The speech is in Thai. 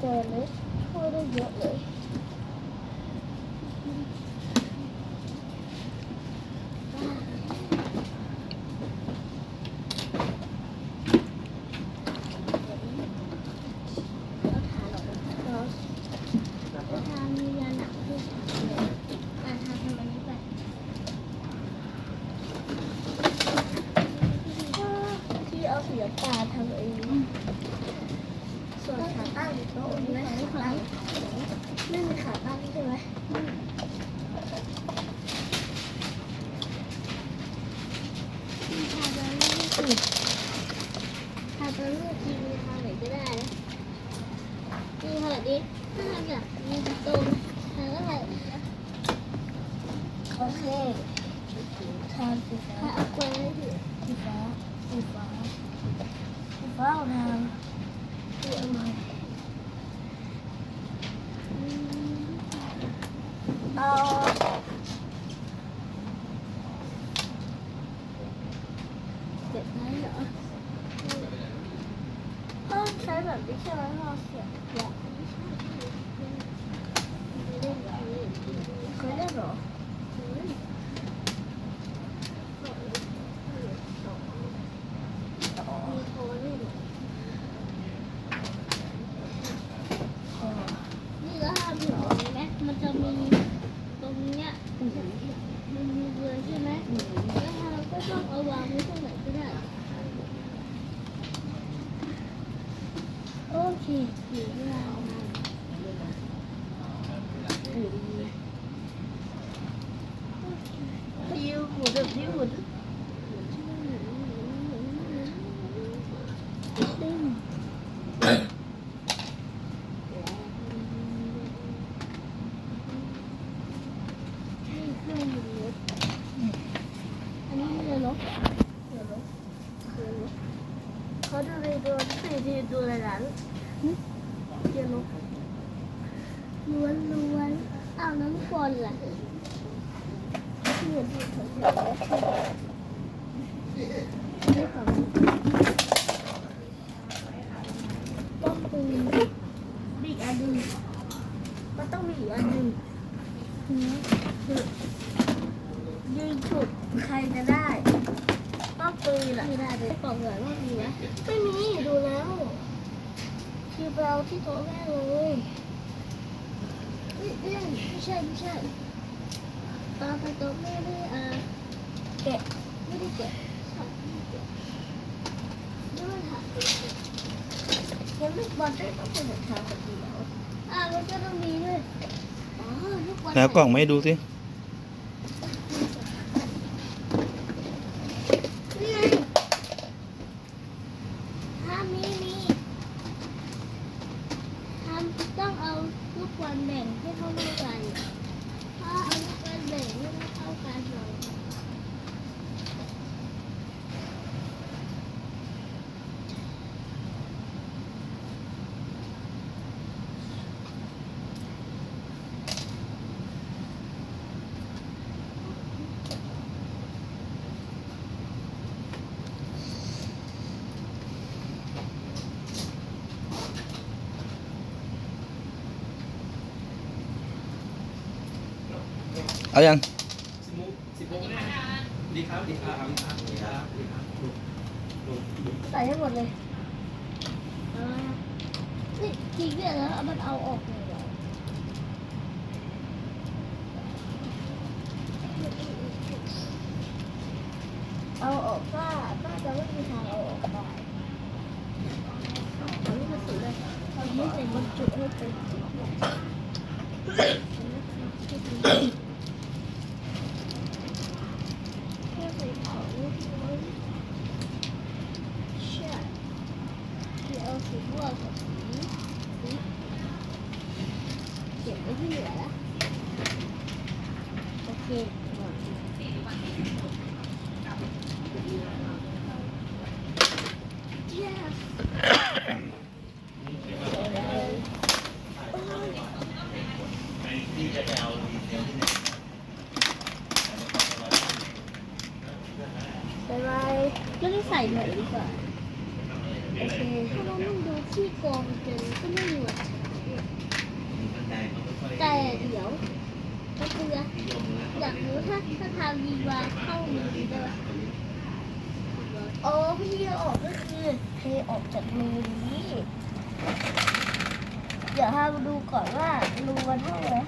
เจอเลยช่วยได้เยอะเลยแล้วทานอกไปแล้วแล้วทานมียาหนักด้วยอะทานทำอันนี้ไปที่เอาเสียตาทำเอง งโต๊ะนี้ไม่ขาตั้งไม่มีขาตั้งใช่ไหมทาจะไม่ติดทาจะเลือกทีวีทางไหนก็ได้นะนี่ขนาดนี้ถ้าอยากมีตรงทางก็ได้โอเคทาสีฟ้าเอาไว้สีฟ้าสีฟ้าสีฟ้าเอาทางเอาเด็ดไหมเหรอ ต้องใช้แบบนี้ใช่ไหมเราเสียบแบบเคยเล่นเหรอมีโทรเล่นอ๋อนี่ก็ห้ามอยู่ตรงนี้ไหมมันจะมีตรงเนี้ยมันมีเรือใช่ไหมแล้วเราก็ต้องเอาวางไว้ตรงไหนก็ได้ โอเคอยู่ที่เรามายิวหมุนแบบนี้หมุนดึกเขาดูในตัวสี่ทีดูในนั้น เรือรถล้วนล้วนอ้าวน้ำฝนล่ะเหมือนที่เขาเขียนไว้นี่ของต้องปืนมีอีกอันหนึ่งมันต้องมีอีกอันหนึ่งยิงฉุดใครจะได้ต้องปืนอะไม่ได้เลยบอกเลยว่ามีไหมไม่มีดูแล้ว คือไปเอาที่โต๊ะแม่เลยเอ้ยเอ้ยไม่ใช่ไม่ใช่ตอนไปโต๊ะแม่ไม่ได้อ่าแกะไม่ได้แกะใช่ไม่ได้แกะนี่มันหายังไม่บอลได้ต้องเป็นแบบทางคนเดียวอ่ามันก็ต้องมีด้วยอ๋อลูกบอล แล้วกล่องไม่ดูสิ นี่ไงถ้ามีมีทำต้องเอาลูกบอลแบ่งให้เท่ากันถ้าเอาลูกบอลแบ่งให้ไม่เท่ากันเลย เอายังสิบโมงสิบโมงนะดีครับดีครับดีครับดีครับดีครับใส่ให้หมดเลยเอาละนี่ทีเดียวแล้วเอามันเอาออกเลยเหรอเอาออกก็น่าจะไม่มีทางเอาออกได้เอานี่มาสุดเลยเอาไม่ใส่บรรจุให้เป็นค่ใส่ของนิดน้อยใช่ที่เอาสีม่ วงกับสีสีเก็บไว้ที่เหลือละโอเคหมด Yes. บายบายไม่ได้ใส่หน่อยดีกว่า โอเคถ้าเราไม่ดูที่กองจนก็ไม่หมดมีบันไดแต่เดี๋ยวก็คือนิยมแล้วอยากรู้ถ้าถ้าทำดีวาเข้ามือได้ไหมโอ้พี่ออกก็คือเทออกจากรูนี้ เดี๋ยวพามาดูก่อนว่ารูมันเท่าไหร่